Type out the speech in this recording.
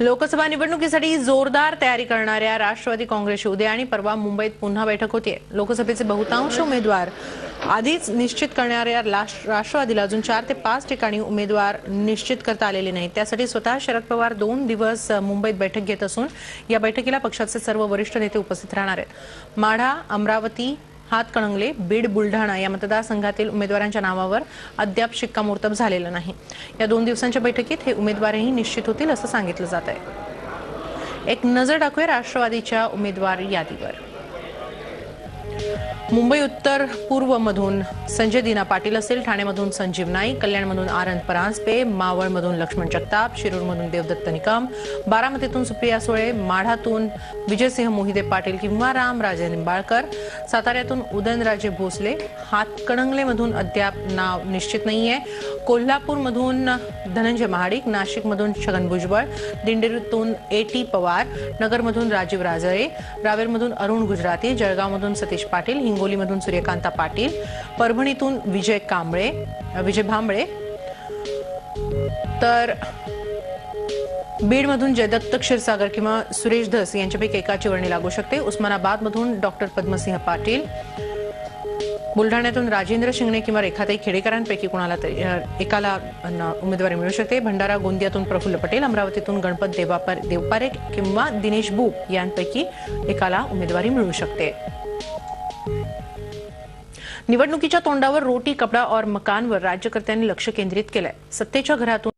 लोकसभा निवडणुकीसाठी जोरदार तयारी करणाऱ्या राष्ट्रवादी काँग्रेसची उद्या आणि परवा मुंबईत पुन्हा बैठक होते लोकसभेचे बहुतांश उमेदवार आधीच निश्चित करणाऱ्या लाश- राष्ट्रवादीला अजून चार ते पाच ठिकाणी उमेदवार निश्चित करता आलेले नाहीत. त्यासाठी स्वतः शरद पवार दोन दिवस मुंबईत बैठक घेत असून या बैठकीला पक्षाचे सर्व वरिष्ठ नेते उपस्थित राहणार आहेत. माढा अमरावती हातकणंगले बीड बुलढाणा या मतदारसंघातील उमेदवारांच्या नावावर अद्याप शिक्कामोर्तब झालेलं नाही. या दोन दिवसांच्या बैठकीत हे उमेदवारही निश्चित होतील असं सांगितलं जात आहे एक नजर टाकूया राष्ट्रवादीच्या उमेदवार यादीवर. मुंबई उत्तर पूर्व मधून संजय दिना पाटील असेल ठाण्यामधून संजीव नाईक कल्याणमधून आनंद परांजपे मावळमधून लक्ष्मण जगताप शिरूरमधून देवदत्त निकम बारामतीतून सुप्रिया सुळे माढातून विजयसिंह मोहिते पाटील किंवा रामराजे निंबाळकर साताऱ्यातून उदयनराजे भोसले हातकणंगलेमधून अद्याप नाव निश्चित नाहीये. कोल्हापूरमधून धनंजय महाडिक नाशिकमधून छगन भुजबळ दिंडीतून ए टी पवार नगरमधून राजीव राजळे रावेरमधून अरुण गुजराती जळगावमधून सतीश पाटील हिंगोलीमधून सूर्यकांता पाटील परभणीतून विजय कांबळे विजय भांबळे. तर बीडमधून जयदत्त क्षीरसागर किंवा सुरेश धस यांच्यापैकी एकाची वर्णी लागू शकते. उस्मानाबादमधून डॉक्टर पद्मसिंह पाटील. बुलढाण्यातून राजेंद्र शिंगणे किंवा रेखाताई खेडेकरांपैकी कुणाला तरी एकाला उमेदवारी मिळू शकते. भंडारा गोंदियातून प्रफुल्ल पटेल अमरावतीतून गणपत देवापर देवपारे किंवा दिनेश बुक यांपैकी एकाला उमेदवारी मिळू शकते. निवडणुकीच्या तोंडावर रोटी कपडा और मकानवर राज्यकर्त्यांनी लक्ष केंद्रित केलंय. सत्तेच्या घरातून